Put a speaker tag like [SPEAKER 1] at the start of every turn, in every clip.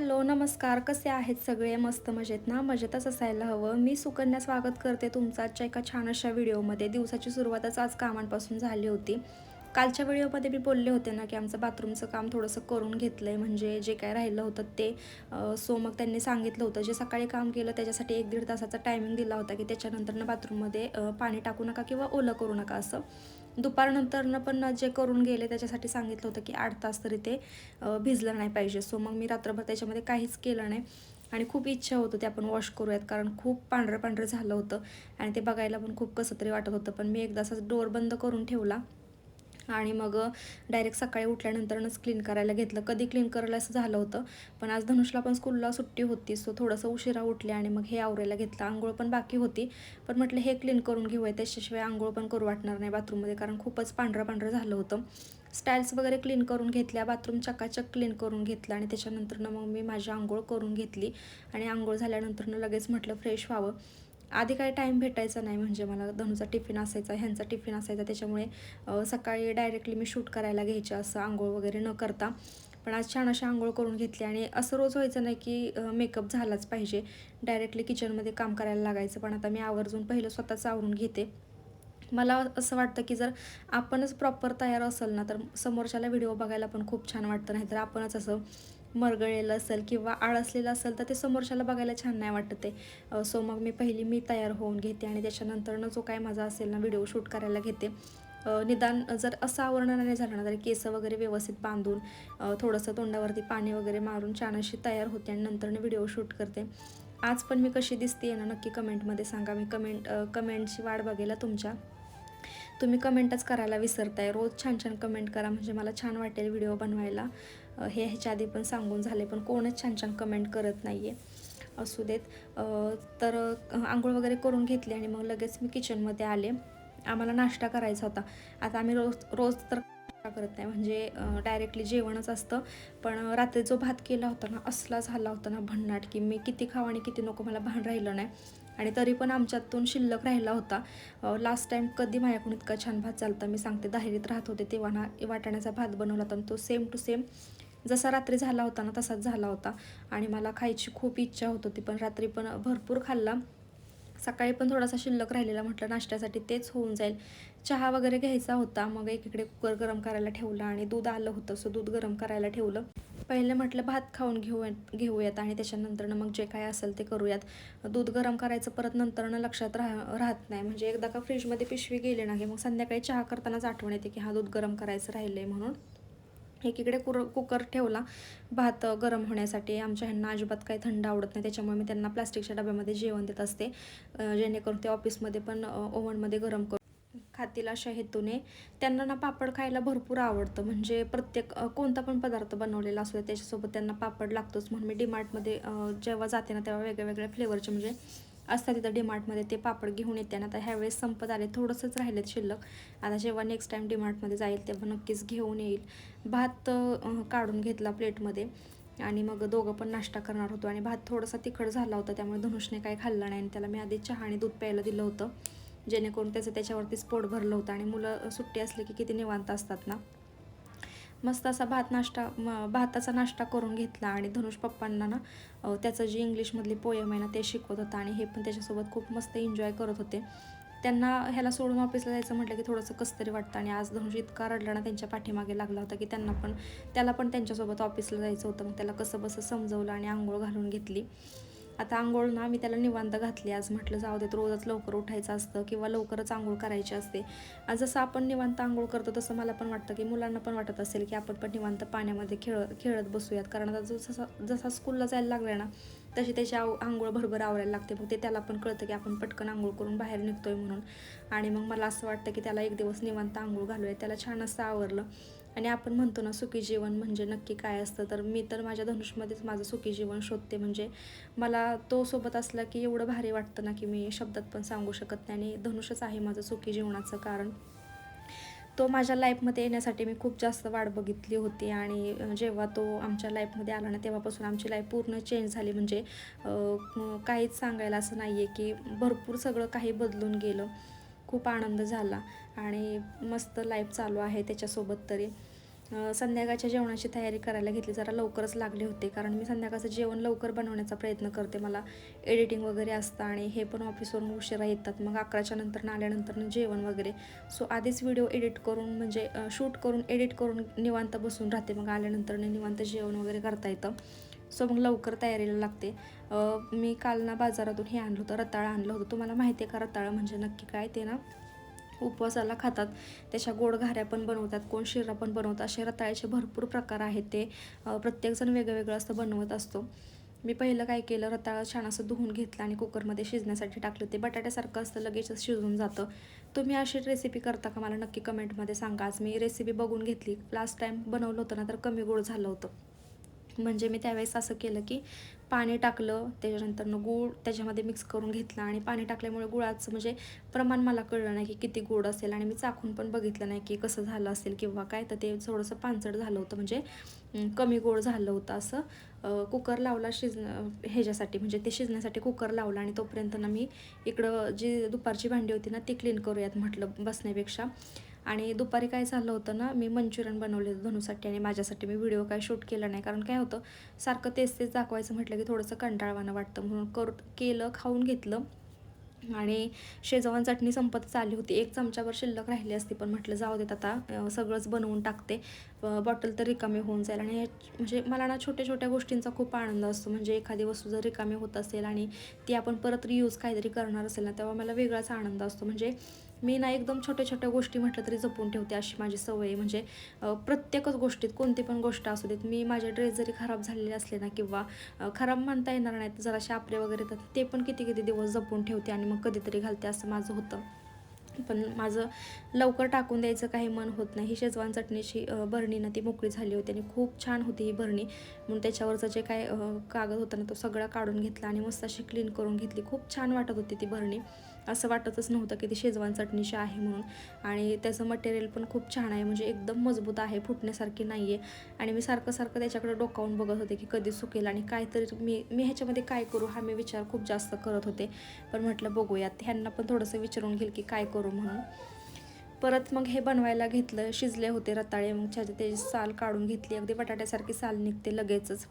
[SPEAKER 1] Hello नमस्कार. कसे आहेत सगळे? मस्त मजेत ना? मजेतच असायला हवं. मी सुकन्या स्वागत करते तुमचं. आजच्या एका छान अशा व्हिडिओमध्ये. दिवसाची सुरुवातच आज कामांपासून झाली होती. कालच्या व्हिडिओमध्ये मी बोलले होते ना की आमचं बाथरूमचं काम थोडंसं करून घेतलं आहे म्हणजे जे काय राहिलं होतं ते सो मग त्यांनी सांगितलं होतं. जे सकाळी काम केलं त्याच्यासाठी एक दीड तासाचा टायमिंग दिला होता की त्याच्यानंतरनं बाथरूममध्ये पाणी टाकू नका किंवा ओलं करू नका असं. दुपारनंतरनं पण जे करून गेले त्याच्यासाठी सांगितलं होतं की आठ तास तरी ते भिजलं नाही पाहिजे. सो मग मी रात्रभर त्याच्यामध्ये काहीच केलं नाही. आणि खूप इच्छा होत होती आपण वॉश करूयात कारण खूप पांढरं पांढरं झालं होतं. आणि ते बघायला पण खूप कसं तरी वाटत होतं. पण मी एकदा असंच डोअर बंद करून ठेवला. आणि मग डायरेक्ट सकाळी उठल्यानंतरच क्लीन करायला घेतलं. कधी क्लीन करायला असं झालं होतं पण आज धनुषला पण स्कूलला सुट्टी होती सो थोडंसं उशिरा उठले आणि मग हे आवरायला घेतलं. आंघोळ पण बाकी होती पण म्हटलं हे क्लीन करून घेऊया त्याच्याशिवाय आंघोळ पण करू वाटणार नाही बाथरूममध्ये कारण खूपच पांढरं पांढरं झालं होतं. स्टाईल्स वगैरे क्लीन करून घेतल्या बाथरूम चकाचक क्लीन करून घेतलं आणि त्याच्यानंतरनं मग मी माझी आंघोळ करून घेतली. आणि आंघोळ झाल्यानंतरनं लगेच म्हटलं फ्रेश व्हावं. आधी काही टाईम भेटायचा नाही म्हणजे मला धनुचा टिफिन असायचा ह्यांचा टिफिन असायचा त्याच्यामुळे सकाळी डायरेक्टली मी शूट करायला घ्यायचे असं आंघोळ वगैरे न करता. पण आज छान अशी आंघोळ करून घेतली आणि असं रोज व्हायचं नाही की मेकअप झालाच पाहिजे. डायरेक्टली किचनमध्ये काम करायला लागायचं पण आता मी आवर्जून पहिलं स्वतःच आवरून घेते. मला असं वाटतं की जर आपणच प्रॉपर तयार असेल ना तर समोरच्याला व्हिडिओ बघायला पण खूप छान वाटतं नाही तर आपणच असं मरगळलेलं असेल किंवा आळसलेलं असेल तर ते समोरच्याला बघायला छान नाही वाटत ते सो मग मी पहिली मी तयार होऊन घेते आणि त्याच्यानंतरनं जो काय माझा असेल ना व्हिडिओ शूट करायला घेते. निदान जर असं आवरण नाही झालं ना तर केसं वगैरे व्यवस्थित बांधून थोडंसं तोंडावरती पाणी वगैरे मारून छान अशी तयार होते आणि नंतरनं व्हिडिओ शूट करते. आज पण मी कशी दिसते ना नक्की कमेंटमध्ये सांगा. मी कमेंट कमेंटची वाट बघेल तुमच्या. तुम्ही कमेंटच करायला विसरताय. रोज छान छान कमेंट करा. म्हणजे मला छान वाटेल व्हिडिओ बनवायला. हे ह्याच्या आधी पण सांगून झाले पण कोणच छान छान कमेंट करत नाही आहे असू देत. तर आंघोळ वगैरे करून घेतली आणि मग लगेच मी किचनमध्ये आले. आम्हाला नाश्ता करायचा होता. आता आम्ही रोज रोज तर नाश्ता करत नाही. म्हणजे डायरेक्टली जेवणच असतं. पण रात्री जो भात केला होता ना असला झाला होता ना भन्नाट की मी किती खाऊ आणि किती नको मला भान राहिलं नाही. आणि तरी पण आमच्यातून शिल्लक राहिला होता. लास्ट टाईम कधी माझ्याकडून इतका छान भात चालता मी सांगते. दाहेरीत राहत होते तेव्हा ना वाटाण्याचा भात बनवला होता. तो सेम टू सेम जसा रात्री झाला होता ना तसाच झाला होता. आणि मला खायची खूप इच्छा होत होती पण रात्री पण भरपूर खाल्ला. सकाळी पण थोडासा शिल्लक राहिलेला म्हटलं नाश्त्यासाठी तेच होऊन जाईल. चहा वगैरे घ्यायचा होता मग एकीकडे कुकर गरम करायला ठेवला आणि दूध आलं होतं सो दूध गरम करायला ठेवलं. पहिले म्हटलं भात खाऊन घेऊ घेऊयात आणि त्याच्यानंतरनं मग जे काय असेल ते करूयात. दूध गरम करायचं परत नंतरनं लक्षात राह राहत नाही. म्हणजे एकदा का फ्रीजमध्ये पिशवी गेली ना की मग संध्याकाळी चहा करतानाच आठवण येते की हा दूध गरम करायचं राहिलं आहे म्हणून. एकीकडे कुर कुकर ठेवला भात गरम होण्यासाठी. आमच्या ह्यांना अजिबात काही थंड आवडत नाही त्याच्यामुळे मी त्यांना प्लास्टिकच्या डब्यामध्ये जेवण देत असते. जेणेकरून ते ऑफिसमध्ये पण ओव्हनमध्ये गरम करून खातील अशा हेतूने त्यांना ना पापड खायला भरपूर आवडतं. म्हणजे प्रत्येक कोणता पण पदार्थ बनवलेला असतो त्याच्यासोबत त्यांना पापड लागतोच. म्हणून मी डीमार्टमध्ये जेव्हा जाते ना तेव्हा वेगळ्या वेगळ्या फ्लेवरचे म्हणजे असतात तिथं डीमार्टमध्ये ते पापड घेऊन येते. ना आता ह्यावेळेस संपत आले थोडंसंच राहिलेत शिल्लक. आता जेव्हा नेक्स्ट टाईम डीमार्टमध्ये जाईल तेव्हा नक्कीच घेऊन येईल. भात काढून घेतला प्लेटमध्ये. आणि मग दोघं पण नाश्ता करणार होतो. आणि भात थोडासा तिखट झाला होता त्यामुळे धनुषने काही खाल्लं नाही. आणि त्याला मी आधी चहा आणि दूध प्यायला दिलं होतं. जेणेकरून त्याचं त्याच्यावरतीच स्पोट भरलं होतं आणि मुलं सुट्टी असली की किती निवांत असतात ना. मस्त असा भात नाश्ता म भाताचा नाश्ता करून घेतला आणि धनुष पप्पांना ना त्याचं जी इंग्लिशमधली पोयम आहे ना ते शिकवत होता आणि हे पण त्याच्यासोबत खूप मस्त एन्जॉय करत होते. त्यांना ह्याला सोडून ऑफिसला जायचं म्हटलं की थोडंसं कसं तरी वाटतं आणि आज धनुष इतका रडला ना त्यांच्या पाठीमागे लागला होता की त्यांना पण त्याला पण त्यांच्यासोबत ऑफिसला जायचं होतं. मग त्याला कसं बसं समजवलं आणि आंघोळ घालून घेतली. आता आंघोळ ना मी त्याला निवांत घातली. आज म्हटलं जाऊ देत रोजच लवकर उठायचं असतं किंवा लवकरच आंघोळ करायची असते. आज जसं आपण निवांत आंघोळ करतो तसं मला पण वाटतं की मुलांना पण वाटत असेल की आपण पण निवांत पाण्यामध्ये खेळ खेळत बसूयात. कारण आता जसा जसा स्कूलला जायला लागला ना तशी त्याची आव आंघोळ भरभर आवरायला लागते. मग ते त्याला पण कळतं की आपण पटकन आंघोळ करून बाहेर निघतोय म्हणून. आणि मग मला असं वाटतं की त्याला एक दिवस निवांत आंघोळ घालूया. त्याला छान असं आवरलं. आणि आपण म्हणतो ना सुखी जीवन म्हणजे नक्की काय असतं? तर मी तर माझ्या धनुषमध्येच माझं सुखी जीवन शोधते. म्हणजे मला तो सोबत असला की एवढं भारी वाटतं ना की मी शब्दात पण सांगू शकत नाही. आणि धनुषच आहे माझं सुखी जीवनाचं कारण. तो माझ्या लाईफमध्ये येण्यासाठी मी खूप जास्त वाट बघितली होती. आणि जेव्हा तो आमच्या लाईफमध्ये आला ना तेव्हापासून आमची लाईफ पूर्ण चेंज झाली. म्हणजे काहीच सांगायला असं नाही आहे की भरपूर सगळं काही बदलून गेलं. खूप आनंद झाला. आणि मस्त लाईफ चालू आहे त्याच्यासोबत तरी. संध्याकाळच्या जेवणाची तयारी करायला घेतली. जरा लवकरच लागले होते कारण मी संध्याकाळचं जेवण लवकर बनवण्याचा प्रयत्न करते. मला एडिटिंग वगैरे असतं आणि हे पण ऑफिसवरून उशिरा येतात. मग अकराच्या नंतर आल्यानंतर जेवण वगैरे. सो आधीच व्हिडिओ एडिट करून म्हणजे शूट करून एडिट करून निवांत बसून राहते. मग आल्यानंतर निवांत जेवण वगैरे करता येतं. सो मग लवकर तयारीला लागते. मी काल ना बाजारातून हे आणलं होतं रताळं आणलं होतं. तुम्हाला माहिती आहे का रताळं म्हणजे नक्की काय ते ना? उपवासाला खातात. त्याच्या गोड घाऱ्या पण बनवतात कोण शिरा पण बनवतात असे रताळ्याचे भरपूर प्रकार आहेत ते प्रत्येकजण वेगळं वेगळं असं बनवत असतो. मी पहिलं काय केलं रताळं छान असं धुवून घेतलं आणि कुकरमध्ये शिजण्यासाठी टाकलं. ते बटाट्यासारखं असतं लगेचच शिजून जातं. तुम्ही अशी रेसिपी करता का? मला नक्की कमेंटमध्ये सांगा. आज मी रेसिपी बघून घेतली. लास्ट टाईम बनवलं होतं ना तर कमी गोड झालं होतं. म्हणजे मी त्यावेळेस असं केलं की पाणी टाकलं त्याच्यानंतरनं गूळ त्याच्यामध्ये मिक्स करून घेतला आणि पाणी टाकल्यामुळे गुळाचं म्हणजे प्रमाण मला कळलं नाही की किती गोड असेल आणि मी चाखून पण बघितलं नाही की कसं झालं असेल किंवा काय. तर ते थोडंसं पानचट झालं होतं म्हणजे कमी गोड झालं होतं असं. कुकर लावला शिज ह्याच्यासाठी म्हणजे ते शिजण्यासाठी कुकर लावला आणि तोपर्यंत ना मी इकडं जी दुपारची भांडी होती ना ती क्लीन करूयात म्हटलं बसण्यापेक्षा. आणि दुपारी काय झालं होतं ना मी मंचुरियन बनवले होते धनुसाठी आणि माझ्यासाठी मी व्हिडिओ काय शूट केला नाही. कारण काय होतं सारखं तेच तेच दाखवायचं म्हटलं की थोडंसं कंटाळवानं वाटतं म्हणून कर केलं खाऊन घेतलं. आणि शेजवान चटणी संपतच आली होती. एक चमच्यावर शिल्लक राहिली असती पण म्हटलं जाऊ देत आता सगळंच बनवून टाकते. बॉटल तर रिकामी होऊन जाईल. आणि म्हणजे मला ना छोट्या छोट्या गोष्टींचा खूप आनंद असतो. म्हणजे एखादी वस्तू जर रिकामी होत असेल आणि ती आपण परत रियूज काहीतरी करणार असेल ना तेव्हा मला वेगळाच आनंद असतो. म्हणजे मी ना एकदम छोट्या छोट्या गोष्टी म्हटलं तरी जपून ठेवते अशी माझी सवय आहे. म्हणजे प्रत्येकच गोष्टीत कोणती पण गोष्ट असू देत मी माझे ड्रेस जरी खराब झालेले असले ना किंवा खराब म्हणता येणार नाहीत जराशे आपले वगैरे तर ते पण किती किती दिवस जपून ठेवते आणि मग कधीतरी घालते असं माझं होतं. पण माझं लवकर टाकून द्यायचं काही मन होत नाही. ही शेजवान चटणीची भरणी ना ती मोकळी झाली होती आणि खूप छान होती ही भरणी म्हणून त्याच्यावरचं जे काय कागद होता ना तो सगळा काढून घेतला आणि मस्त अशी क्लीन करून घेतली. खूप छान वाटत होती ती भरणी असं वाटतच नव्हतं की ती शेजवान चटणीशी आहे म्हणून. आणि त्याचं मटेरियल पण खूप छान आहे म्हणजे एकदम मजबूत आहे फुटण्यासारखी नाही आहे आणि मी सारखं सारखं त्याच्याकडे डोकावून बघत होते की कधी सुकेल आणि काहीतरी मी मी ह्याच्यामध्ये काय करू हा मी विचार खूप जास्त करत होते. पण म्हटलं बघूयात ह्यांना पण थोडंसं विचारून घेईल की काय करू म्हणून. परत मग हे बनवायला घेतलं शिजले होते रताळे मग त्याची त्याची साल काढून घेतली अगदी बटाट्यासारखी साल निघते लगेचच.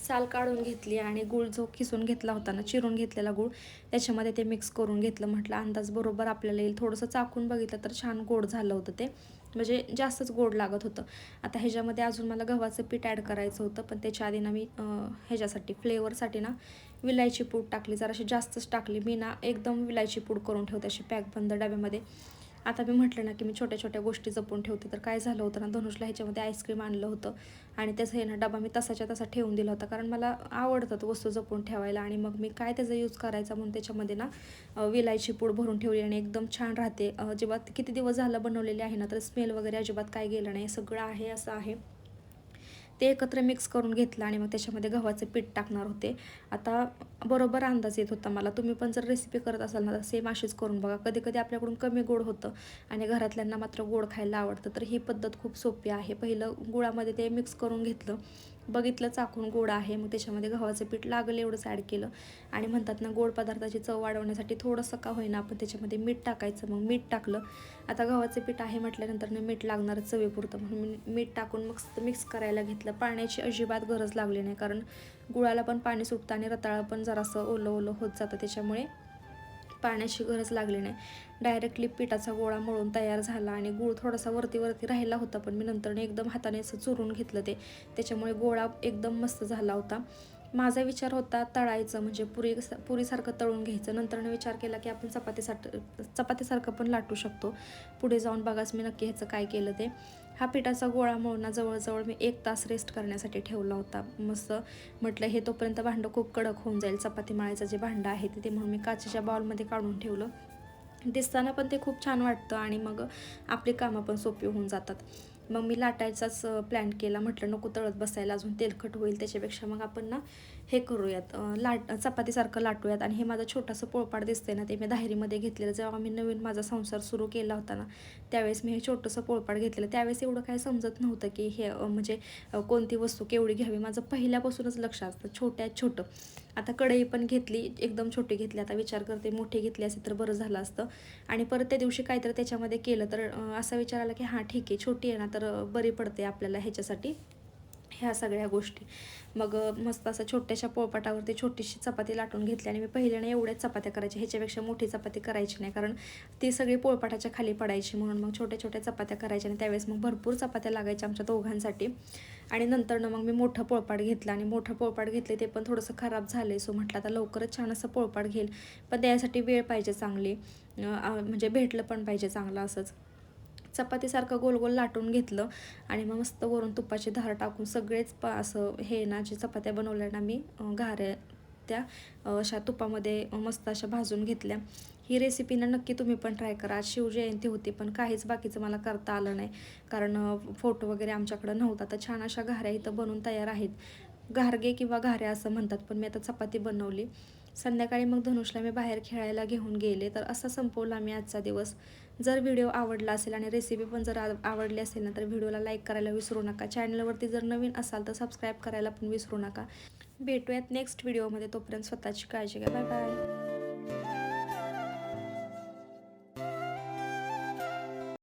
[SPEAKER 1] साल काढून घेतली आणि गूळ जो किसून घेतला होता ना चिरून घेतलेला गूळ त्याच्यामध्ये ते मिक्स करून घेतलं. म्हटलं अंदाज बरोबर आपल्याला येईल. थोडंसं चाकून बघितलं तर छान गोड झालं होतं ते. म्हणजे जास्तच गोड लागत होतं. आता ह्याच्यामध्ये अजून मला गव्हाचं पीठ ॲड करायचं होतं पण त्याच्या आधी ना मी ह्याच्यासाठी फ्लेवरसाठी ना विलायची पूड टाकली. जराशी जास्तच टाकली. मी ना एकदम विलायची पूड करून ठेवते अशी पॅक बंद डब्यामध्ये. आता मी म्हटलं ना की मी छोट्या छोट्या गोष्टी जपून ठेवते. तर काय झालं होतं ना धनुषला ह्याच्यामध्ये आईस्क्रीम आणलं होतं. आणि त्याचं हे ना डबा मी तसाच्या तसा ठेवून दिला होता. कारण मला आवडतात वस्तू जपून ठेवायला. आणि मग मी काय त्याचा यूज करायचा म्हणून त्याच्यामध्ये ना विलायची पूड भरून ठेवली आणि एकदम छान राहते. अजिबात किती दिवस झालं बनवलेली आहे ना तर स्मेल वगैरे अजिबात काय गेलं नाही. सगळं आहे असं आहे. ते एकत्र मिक्स करून घेतलं आणि मग त्याच्यामध्ये गव्हाचं पीठ टाकणार होते. आता बरोबर अंदाज येत होता मला. तुम्ही पण जर रेसिपी करत असाल ना तर सेम अशीच करून बघा. कधी कधी आपल्याकडून कमी गोड होतं आणि घरातल्यांना मात्र गोड खायला आवडतं. तर ही पद्धत खूप सोपी आहे. पहिलं गुळामध्ये ते मिक्स करून घेतलं. बघितलं चाकून गोड आहे मग त्याच्यामध्ये गव्हाचं पीठ लागलं एवढंच ॲड केलं. आणि म्हणतात ना गोड पदार्थाची चव वाढवण्यासाठी थोडंसं का होईना आपण त्याच्यामध्ये मीठ टाकायचं. मग मीठ टाकलं. आता गव्हाचं पीठ आहे म्हटल्यानंतर मीठ लागणार चवीपुरतं म्हणून मी मीठ टाकून मग मिक्स करायला घेतलं. पाण्याची अजिबात गरज लागली नाही कारण गुळाला पण पाणी सुटतं आणि रताळं पण जरासं ओलं ओलं होत जातं त्याच्यामुळे. पाण्याची गरज लागली नाही. डायरेक्टली पिठाचा गोळा मळून तयार झाला आणि गूळ थोडासा वरती वरती राहिला होता पण मी नंतर एकदम हाताने असं चुरून घेतलं ते. त्याच्यामुळे गोळा एकदम मस्त झाला होता. माझा विचार होता तळायचं म्हणजे पुरी पुरीसारखं तळून घ्यायचं. नंतर विचार केला की आपण चपातीसाठ चपातीसारखं पण लाटू शकतो. पुढे जाऊन बघाच मी नक्की ह्याचं काय केलं ते. हा पिठाचा गोळा मळून ना जवळजवळ मी एक तास रेस्ट करण्यासाठी ठेवला होता. मस्त म्हटलं हे तोपर्यंत भांडं खूप कडक होऊन जाईल. चपाती मळायचं जे भांडं आहे ते ते म्हणून मी काचेच्या बाउलमध्ये काढून ठेवलं. दिसताना पण ते खूप छान वाटतं आणि मग आपली कामं पण सोपी होऊन जातात. मग मी लाटायचाच प्लॅन केला. म्हटलं नको तळत बसायला अजून तेलकट होईल. त्याच्यापेक्षा मग आपण ना हे करूयात. लाट चपातीसारखं लाटूयात आणि हे माझं छोटंसं पोळपाट दिसतंय ना ते मी दाहेरीमध्ये घेतलेलं जेव्हा मी नवीन माझा संसार सुरू केला होता ना त्यावेळेस मी हे छोटंसं पोळपाट घेतलेलं. त्यावेळेस एवढं काय समजत नव्हतं की हे म्हणजे कोणती वस्तू केवढी घ्यावी माझं पहिल्यापासूनच लक्ष असतं. छोट्यात छोटं. आता कढई पण घेतली एकदम छोटी घेतली. आता विचार करते मोठी घेतली असेल तर बरं झालं असतं. आणि परत त्या दिवशी काहीतरी त्याच्यामध्ये केलं तर असा विचार आला की हां ठीक आहे छोटी आहे ना तर बरी पडते आपल्याला ह्याच्यासाठी. ह्या सगळ्या गोष्टी. मग मस्त असं छोट्याशा पोळपाटावरती छोटीशी चपाती लाटून घेतली आणि मी पहिल्याने एवढ्याच चपात्या करायच्या. ह्याच्यापेक्षा मोठी चपाती करायची नाही कारण ती सगळी पोळपाटाच्या खाली पडायची म्हणून मग छोट्या छोट्या चपात्या करायच्या आणि त्यावेळेस मग भरपूर चपात्या लागायच्या आमच्या दोघांसाठी. आणि नंतरनं मग मी मोठं पोळपाट घेतलं आणि मोठं पोळपाट घेतले ते पण थोडंसं खराब झालं आहे सो म्हटलं आता लवकरच छान असं पोळपाट घेईल. पण त्यासाठी वेळ पाहिजे चांगली. म्हणजे भेटलं पण पाहिजे चांगलं असंच. चपातीसारखं गोल गोल लाटून घेतलं आणि मग मस्त वरून तुपाची धार टाकून सगळेच प असं हे ना जे चपात्या बनवल्या ना मी घाऱ्या त्या अशा तुपामध्ये मस्त अशा भाजून घेतल्या. ही रेसिपी ना नक्की तुम्ही पण ट्राय करा. आज शिवजयंती होती पण काहीच बाकीचं मला करता आलं नाही. कारण फोटो वगैरे आमच्याकडं नव्हता. तर छान अशा घाऱ्या इथं बनवून तयार आहेत. घारगे किंवा घाऱ्या असं म्हणतात पण मी आता चपाती बनवली. संध्याकाळी मग धनुषला मी बाहेर खेळायला घेऊन गेले तर असा संपवला मी आजचा दिवस. जर व्हिडिओ आवडला असेल आणि रेसिपी पण जर आवडली असेल ना तर व्हिडिओला लाईक करायला विसरू नका. चॅनलवरती जर नवीन असाल तर सबस्क्राईब करायला पण विसरू नका. भेटूयात नेक्स्ट व्हिडिओमध्ये तोपर्यंत स्वतःची काळजी घ्या. Bye bye